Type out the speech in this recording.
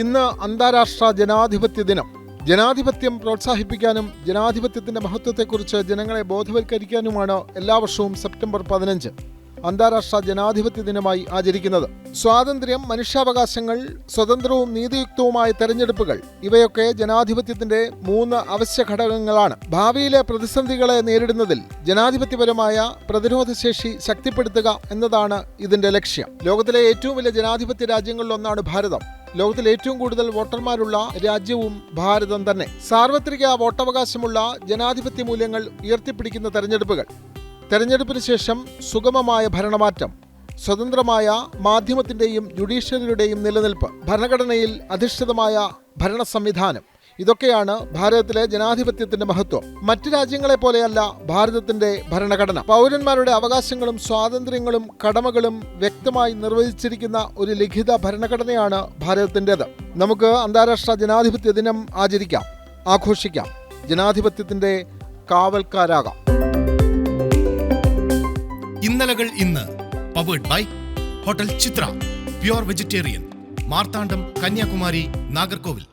ഇന്ന് അന്താരാഷ്ട്ര ജനാധിപത്യ ദിനം. ജനാധിപത്യം പ്രോത്സാഹിപ്പിക്കാനും ജനാധിപത്യത്തിന്റെ മഹത്വത്തെക്കുറിച്ച് ജനങ്ങളെ ബോധവൽക്കരിക്കാനുമാണ് എല്ലാ വർഷവും സെപ്റ്റംബർ പതിനഞ്ച് അന്താരാഷ്ട്ര ജനാധിപത്യ ദിനമായി ആചരിക്കുന്നത്. സ്വാതന്ത്ര്യം മനുഷ്യാവകാശങ്ങൾ സ്വതന്ത്രവും നീതിയുക്തവുമായ തെരഞ്ഞെടുപ്പുകൾ ഇവയൊക്കെ ജനാധിപത്യത്തിന്റെ മൂന്ന് അവശ്യ ഘടകങ്ങളാണ്. ഭാവിയിലെ പ്രതിസന്ധികളെ നേരിടുന്നതിൽ ജനാധിപത്യപരമായ പ്രതിരോധശേഷി ശക്തിപ്പെടുത്തുക എന്നതാണ് ഇതിന്റെ ലക്ഷ്യം. ലോകത്തിലെ ഏറ്റവും വലിയ ജനാധിപത്യ രാജ്യങ്ങളിലൊന്നാണ് ഭാരതം. ലോകത്തിൽ ഏറ്റവും കൂടുതൽ വോട്ടർമാരുള്ള രാജ്യവും ഭാരതം തന്നെ. സാർവത്രിക വോട്ടവകാശമുള്ള ജനാധിപത്യ മൂല്യങ്ങൾ ഉയർത്തിപ്പിടിക്കുന്ന തെരഞ്ഞെടുപ്പുകൾ. തെരഞ്ഞെടുപ്പിന് ശേഷം സുഗമമായ ഭരണമാറ്റം. സ്വതന്ത്രമായ മാധ്യമത്തിന്റെയും ജുഡീഷ്യറിയുടെയും നിലനിൽപ്പ്. ഭരണഘടനയിൽ അധിഷ്ഠിതമായ ഭരണ സംവിധാനം ഇതൊക്കെയാണ് ഭാരതത്തിലെ ജനാധിപത്യത്തിന്റെ മഹത്വം. മറ്റു രാജ്യങ്ങളെ പോലെയല്ല ഭാരതത്തിന്റെ ഭരണഘടന. പൗരന്മാരുടെ അവകാശങ്ങളും സ്വാതന്ത്ര്യങ്ങളും കടമകളും വ്യക്തമായി നിർവചിച്ചിരിക്കുന്ന ഒരു ലിഖിത ഭരണഘടനയാണ് ഭാരതത്തിന്റെത്. നമുക്ക് അന്താരാഷ്ട്ര ജനാധിപത്യ ദിനം ആചരിക്കാം ആഘോഷിക്കാം. ജനാധിപത്യത്തിന്റെ കാവൽക്കാരാകാം. ഇന്നലകൾ ഇന്ന്. Powered by hotel Chitra pure vegetarian Marthandam Kanyakumari Nagercoil.